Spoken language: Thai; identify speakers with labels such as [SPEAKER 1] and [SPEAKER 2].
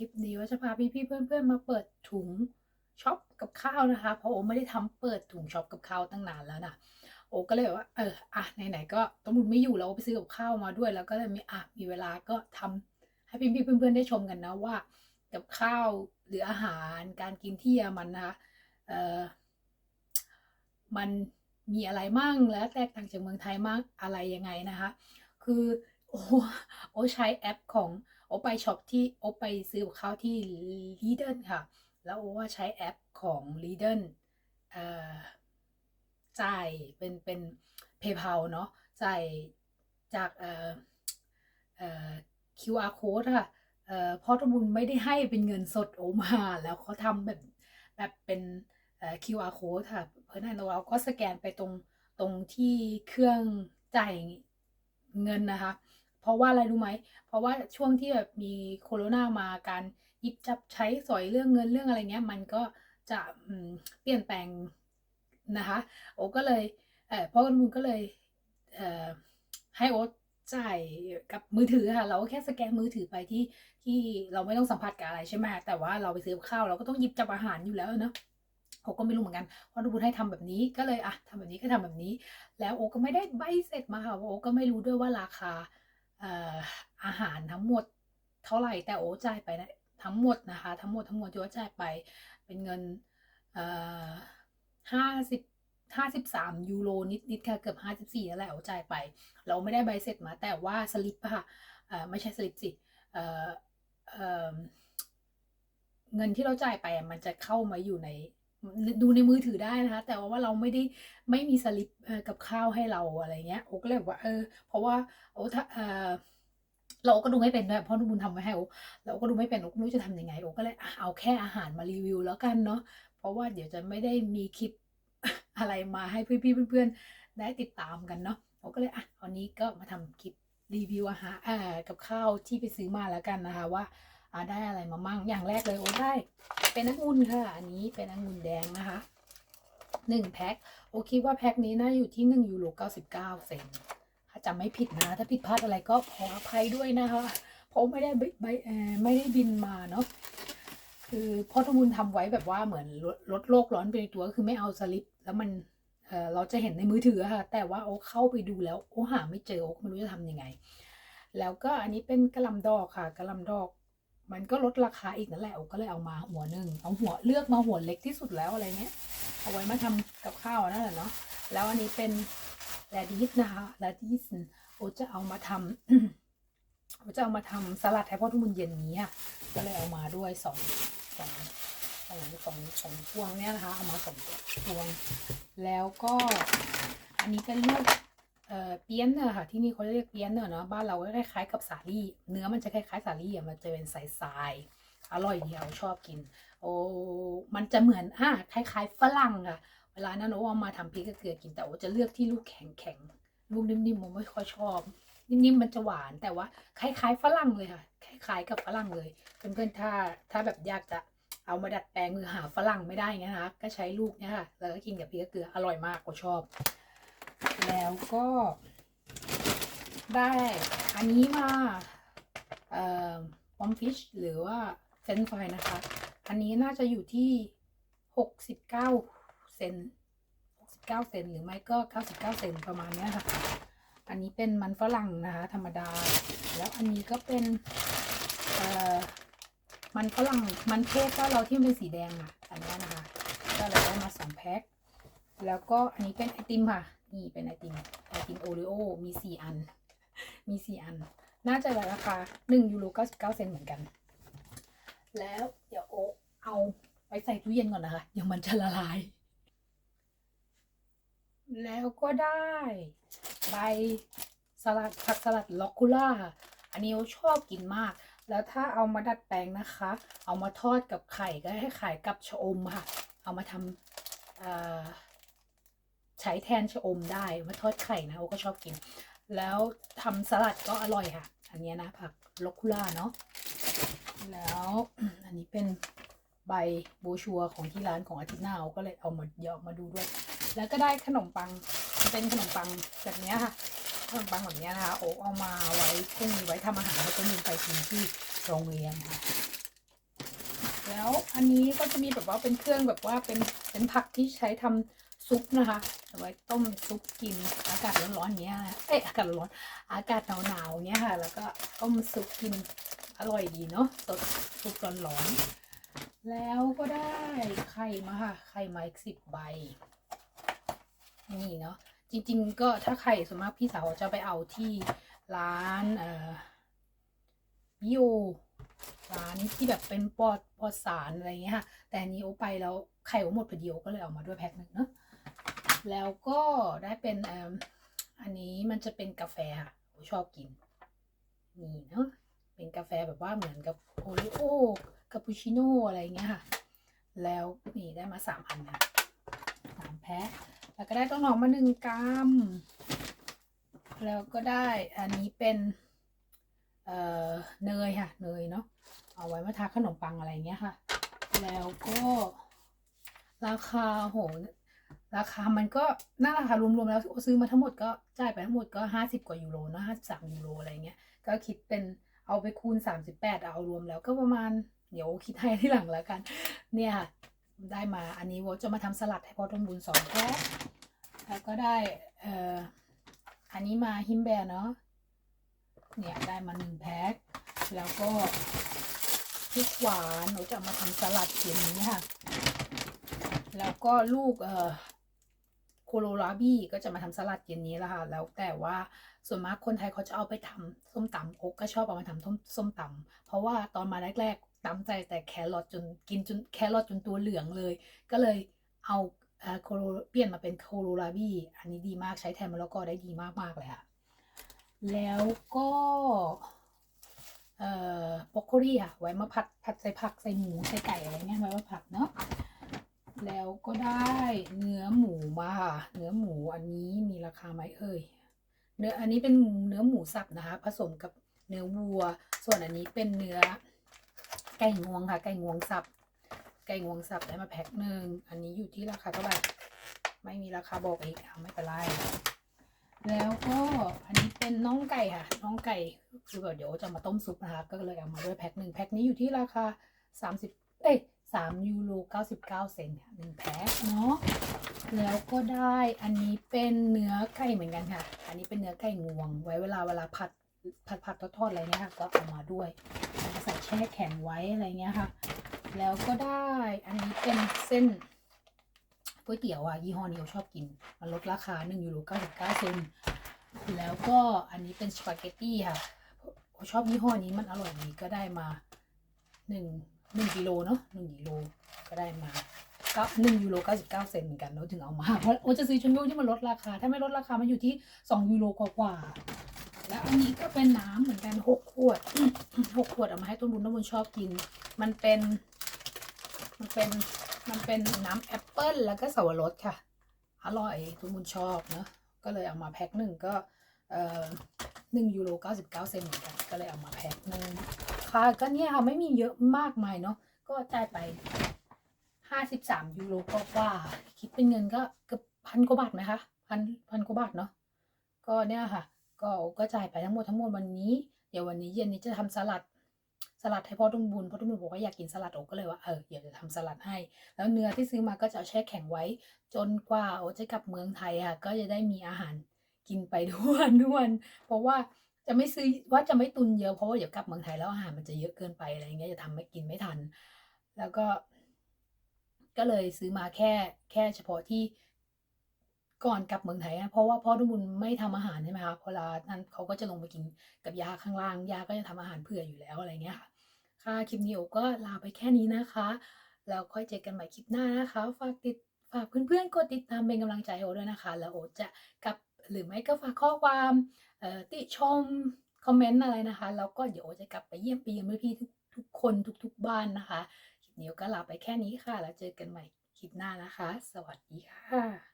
[SPEAKER 1] ลิปนี้ว่าจะพาพี่ๆเพื่อนๆมาเปิดถุงช็อปกับข้าวนะคะ เพราะโอไม่ได้ทำเปิดถุงช็อปกับข้าวตั้งนานแล้วนะโอก็เลยแบบว่าเอออะไหนๆก็ต้องบุญไม่อยู่แล้วไปซื้อกับข้าวมาด้วย แล้วก็เลยมีอะมีเวลาก็ทำให้พี่ๆเพื่อนๆได้ชมกันนะว่า กับข้าวหรืออาหารการกินที่เยอรมันนะคะเออมันมีอะไรมั่งและแตกต่างจากเมืองไทยมากอะไรยังไงนะคะ คือโอโอใช้แอปของ โอไปช็อปที่โอไปซื้อกับข้าวที่ Lidl ค่ะ แล้วโอว่าใช้แอปของ Lidl เอ่อจ่ายเป็นเป็น PayPal เนาะจ่ายจากเอ่อเอ่อ QR code ค่ะเอ่อพ่อทบุญไม่ได้ให้เป็นเงินสดโอมา แล้วเขาทำแบบแบบเป็นเอ่อ QR code ค่ะ เพราะนั้นเราก็สแกนไปตรงตรงที่เครื่องจ่ายเงินนะคะ เพราะว่าอะไรรู้ไหม เพราะว่าช่วงที่แบบมีโคโรนามาการหยิบจับใช้สอยเรื่องเงินเรื่องอะไรเงี้ย มันก็จะเปลี่ยนแปลงนะคะ โอก็เลยเออพ่อคุณบุญก็เลยเออให้โอ๊ตจ่ายกับมือถือค่ะ เราก็แค่สแกนมือถือไปที่ที่เราไม่ต้องสัมผัสกับอะไรใช่ไหมแต่ว่าเราไปซื้อข้าวเราก็ต้องหยิบจับอาหารอยู่แล้วเนาะโอก็ไม่รู้เหมือนกันพ่อคุณบุญให้ทำแบบนี้ก็เลยอะทำแบบนี้ก็ทำแบบนี้ แล้วโอก็ไม่ได้ใบเสร็จมาค่ะโอก็ไม่รู้ด้วยว่าราคา อาหารทั้งหมดเท่าไหร่แต่โอ้จ่ายไปนะทั้งหมดนะคะ ทั้งหมดทั้งหมดที่ว่าจ่ายไปเป็นเงินห้าสิบห้าสิบสามยูโรนิดนิดค่ะเกือบห้าสิบสี่แล้วแหละโอ้จ่ายไป เราไม่ได้ใบเสร็จมา แต่ว่าสลิปค่ะไม่ใช่สลิปสิเเเงินที่เราจ่ายไปมันจะเข้ามาอยู่ใน ดูในมือถือได้นะคะ แต่ว่าเราไม่ได้ไม่มีสลิปกับข้าวให้เราอะไรเงี้ยโอก็เลยบอกว่าเออ เพราะว่าโอ้ถ้าเออเราก็ดูไม่เป็นด้วยเพราะนุบุญทำไว้ให้โอเราก็ดูไม่เป็นโอก็ไม่รู้จะทำยังไงโอก็เลยเอาแค่อาหารมารีวิวแล้วกันเนาะเพราะว่าเดี๋ยวจะไม่ได้มีคลิปอะไรมาให้พี่ๆเพื่อนๆได้ติดตามกันเนาะโอก็เลยอะวันนี้ก็มาทำคลิปรีวิวอาหารกับข้าวที่ไปซื้อมาแล้วกันนะคะว่าอ่าได้อะไรมามั่งอย่างแรกเลยโอ้ได้ เป็นองุ่นค่ะ อันนี้เป็นองุ่นแดงนะคะหนึ่งแพ็คโอคิดว่าแพ็คนี้น่าอยู่ที่หนึ่งยูโรเก้าสิบเก้าเซนถ้าจำไม่ผิดนะ ถ้าผิดพลาดอะไรก็ขออภัยด้วยนะคะเพราะไม่ได้ใบใบเอ่อไม่ได้บินมาเนาะคือพ่อทมุนทำไว้แบบว่าเหมือนลดโลกร้อนไปในตัวคือไม่เอาสลิป แล้วมันเเราจะเห็นในมือถือค่ะ แต่ว่าโอ้เข้าไปดูแล้วโอ้หาไม่เจอโอ้ไม่รู้จะทำยังไง แล้วก็อันนี้เป็นกระลำดอกค่ะกระลำดอก มันก็ลดราคาอีกนั่นแหละก็เลยเอามาหัวหนึ่งเอาหัวเลือกมาหัวเล็กที่สุดแล้วอะไรเงี้ย เอาไว้มาทำกับข้าวนั่นแหละเนาะแล้วอันนี้เป็นแรดิสนะคะแรดิสโอจะเอามาทำโอจะเอามาทำสลัดให้พ่อทุกมื้อเย็นนี้ค่ะก็เลยเอามาด้วยสองสองสองสองสองพวงเนี่ยนะคะเอามาสองพวง แล้วก็อันนี้เป็นลูก เอ่อเปียนเนอร์ค่ะที่นี่เขาเรียกเปียนเนอร์เนาะบ้านเราก็คล้ายๆกับสาลี่ เนื้อมันจะคล้ายๆสาลี่อะมันจะเป็นใสๆอร่อยดีเราชอบกิน โอ้มันจะเหมือนอะคล้าย ๆ ฝรั่งอะเวลานั้นโอ้เอามาทำพริกกับเกลือกินแต่โอ้จะเลือกที่ลูกแข็งๆลูกนิ่มๆผมไม่ค่อยชอบ นิ่มๆมันจะหวานแต่ว่าคล้ายๆฝรั่งเลยค่ะ คล้ายๆกับฝรั่งเลยเพื่อนๆถ้าถ้าแบบอยากจะเอามาดัดแปลงมือหาฝรั่งไม่ได้เงี้ยนะคะก็ใช้ลูกเนี่ยค่ะแล้วก็กินกับพริกกับเกลืออร่อยมากโอชอบ แล้วก็ได้อันนี้มาเอ่อปอมฟิชหรือว่าเฟนช์ฟรายนะคะ อันนี้น่าจะอยู่ที่หกสิบเก้าเซนหกสิบเก้าเซนหรือไม่ก็เก้าสิบเก้าเซนประมาณนี้ค่ะ อันนี้เป็นมันฝรั่งนะคะ ธรรมดา แล้วอันนี้ก็เป็นเอ่อมันฝรั่งมันเทศก็เราที่เป็นสีแดงอะอันนี้นะคะ ก็เลยได้มาสองแพ็คแล้วก็อันนี้เป็นไอติมค่ะ นี่เป็นไอติมไอติมโอริโอมีสี่อัน มีสี่อัน น่าจะราคาหนึ่งยูโรเก้าสิบเก้าเซนเหมือนกัน แล้วเดี๋ยวโอ๊ะเอาไปใส่ตู้เย็นก่อนนะคะเดี๋ยวมันจะละลาย แล้วก็ได้ใบสลัดผักสลัดล็อกคูล่าอันนี้โอชอบกินมาก แล้วถ้าเอามาดัดแปลงนะคะ เอามาทอดกับไข่ก็ให้ไขายกับชะอมค่ะ เอามาทำออ ใช้แทนชะอมได้มาทอดไข่นะโอก็ชอบกิน แล้วทำสลัดก็อร่อยค่ะ อันนี้นะผักลอคคูล่าเนาะแล้วอันนี้เป็นใบโบชัวของที่ร้านของอาทิตย์หน้าโอก็เลยเอามาเยอะมาดูด้วย แล้วก็ได้ขนมปังเป็นขนมปังแบบนี้ค่ะขนมปังแบบนี้นะคะโอเอามาไว้พรุ่งนี้ไว้ทำอาหารให้ตัวนึงไปกินที่โรงเรียนค่ะแล้วอันนี้ก็จะมีแบบว่าเป็นเครื่องแบบว่าเป็นเป็นผักที่ใช้ทำ ซุปนะคะเอาไว้ต้มซุปกินอากาศร้อนๆอย่างเงี้ยนะเอ้ยอากาศร้อนอากาศหนาวๆเงี้ยค่ะ แล้วก็ต้มซุปกินอร่อยดีเนาะสดซุปร้อนๆแล้วก็ได้ไข่มาค่ะไข่มาอีกสิบใบนี่เนาะจริง ๆ ก็ถ้าไข่ส่วนมากพี่สาวจะไปเอาที่ร้านเอ่อบิโอร้านที่แบบเป็นปอดปอดสารอะไรเงี้ยค่ะ แต่อันนี้โอไปแล้วไข่โอหมดพอดีโอก็เลยเอามาด้วยแพ็คหนึ่งเนาะ แล้วก็ได้เป็นอันนี้มันจะเป็นกาแฟค่ะชอบกิน นี่เนาะเป็นกาแฟแบบว่าเหมือนกับโอริโอคาปูชิโน่อะไรเงี้ยค่ะ แล้วนี่ได้มาสามอันนะสามแพ็คแล้วก็ได้ต้นหอมมาหนึ่งกรัมแล้วก็ได้อันนี้เป็นเอ่อเนยค่ะ เนยเนาะเอาไว้มาทาขนมปังอะไรเงี้ยค่ะ แล้วก็ราคาโห ราคามันก็น่าราคารวมๆแล้วซื้อมาทั้งหมดก็จ่ายไปทั้งหมดก็ห้าสิบกว่ายูโรเนอะห้าสิบสามยูโรอะไรเงี้ยก็คิดเป็นเอาไปคูณสามสิบแปดเอารวมแล้วก็ประมาณเดี๋ยวคิดให้ที่หลังแล้วกัน เนี่ยค่ะได้มาอันนี้โวจะมาทำสลัดให้พ่อต้นบุญสองแพ็คแล้วก็ได้เอ่ออันนี้มาฮิมแบร์เนาะเนี่ยได้มาหนึ่งแพ็คแล้วก็พริกหวานหนูจะมาทำสลัดเย็นนี้ค่ะ แล้วก็ลูกเอ่อ โคโลราบี้ก็จะมาทำสลัดเย็นนี้ละค่ะแล้วแต่ว่าส่วนมากคนไทยเขาจะเอาไปทำส้มตำโอ๊กก็ชอบเอามาทำส้มส้มตำเพราะว่าตอนมาแรกๆตำใจแต่แครอทจนกินจนแครอทจนตัวเหลืองเลย ก็เลยเอาโคโลเปลี่ยนมาเป็นโคโลราบี้อันนี้ดีมากใช้แทนมะละกอได้ดีมากๆเลยค่ะแล้วก็เอ่อบรอกโคลีค่ะ ไว้มาผัดผัดใส่ผักใส่หมูใส่ไก่อะไรเงี้ยไว้มาผัดเนาะ แล้วก็ได้เนื้อหมูมาค่ะ เนื้อหมูอันนี้มีราคาไหมเอ่ย เนื้ออันนี้เป็นเนื้อหมูสับนะคะ ผสมกับเนื้อวัว ส่วนอันนี้เป็นเนื้อไก่งวงค่ะ ไก่งวงสับ ไก่งวงสับได้มาแพ็คหนึ่ง อันนี้อยู่ที่ราคาเท่าไหร่ ไม่มีราคาบอกอีกเอาไม่เป็นไร แล้วก็อันนี้เป็นน่องไก่ค่ะน่องไก่คือแบบเดี๋ยวจะมาต้มซุปนะคะ ก็เลยเอามาด้วยแพ็คหนึ่งแพ็คนี้อยู่ที่ราคา30เอ้ย 3ยูโร99 เซนค่ะหนึ่งแพ็คเนาะแล้วก็ได้อันนี้เป็นเนื้อไก่เหมือนกันค่ะ อันนี้เป็นเนื้อไก่งวง ไว้เวลาเวลาผัดผัดผัดทอดๆอะไรเงี้ยค่ะก็เอามาด้วยใส่แช่แข็งไว้อะไรเงี้ยค่ะ แล้วก็ได้อันนี้เป็นเส้นก๋วยเตี๋ยวอะยี่ห้อนี้เราชอบกิน มันลดราคา1ยูโร99 เซนแล้วก็อันนี้เป็นสปาเกตตี้ค่ะผมชอบยี่ห้อนี้มันอร่อยดีก็ได้มา1 1กิโลเนาะ1กิโลก็ได้มาก็หนึ่งยูโรเก้าสิบเก้าเซนเหมือนกันเราถึงเอามาเพราะโอจะซื้อชนโยที่มันลดราคา ถ้าไม่ลดราคา มันอยู่ที่สองยูโรกว่าๆแล้วอันนี้ก็เป็นน้ำเหมือนกันหกขวดหกขวดเอามาให้ต้นบุญต้นบุญชอบกิน มันเป็น มันเป็นมันเป็นน้ำแอปเปิลแล้วก็สวรสค่ะ อร่อยต้นบุญชอบเนอะก็เลยเอามาแพ็คหนึ่งก็เอ่อหนึ่งยูโรเก้าสิบเก้าเซนเหมือนกันก็เลยเอามาแพ็คหนึ่ง ค่ะก็เนี่ยค่ะไม่มีเยอะมากมายเนาะก็จ่ายไปห้าสิบสามยูโรก็ว่าคิดเป็นเงินก็เกือบพันกว่าบาทไหมคะพันพันกว่าบาทเนาะก็เนี่ยค่ะ ก็ก็จ่ายไปทั้งหมดทั้งมวลวันนี้ เดี๋ยววันนี้เย็นนี้จะทำสลัดสลัดให้พ่อตุ้มบุญพ่อตุ้มบุญบอกว่าอยากกินสลัดโอก็เลยว่าเออเดี๋ยวจะทำสลัดให้ แล้วเนื้อที่ซื้อมาก็จะแช่แข็งไว้ จนกว่าโอจะกลับเมืองไทยค่ะ ก็จะได้มีอาหารกินไปทุกวันทุกวันเพราะว่า จะไม่ซื้อว่าจะไม่ตุนเยอะเพราะว่าเดี๋ยวกลับเมืองไทยแล้วอาหารมันจะเยอะเกินไปอะไรเงี้ยจะทำไม่กินไม่ทัน แล้วก็ ก็เลยซื้อมาแค่แค่เฉพาะที่ก่อนกลับเมืองไทยนะเพราะว่าพ่อทุกบุญไม่ทำอาหารใช่ไหมคะเวลานั้นเขาก็จะลงไปกินกับยาข้างล่างยาก็จะทำอาหารเผื่ออยู่แล้วอะไรเงี้ยค่ะ ค่ะคลิปนี้โอก็ลาไปแค่นี้นะคะ แล้วค่อยเจอกันใหม่คลิปหน้านะคะ ฝากติดฝากเพื่อนๆกดติดตามเป็นกำลังใจโอด้วยนะคะ แล้วโอจะกลับ หรือไม่ก็ฝากข้อความติชมคอมเมนต์อะไรนะคะ แล้วก็เดี๋ยวจะกลับไปเยี่ยมไปเยี่ยมพี่ทุกทุกคนทุกๆบ้านนะคะคลิปนี้ก็ลาไปแค่นี้ค่ะ แล้วเจอกันใหม่คลิปหน้านะคะ สวัสดีค่ะ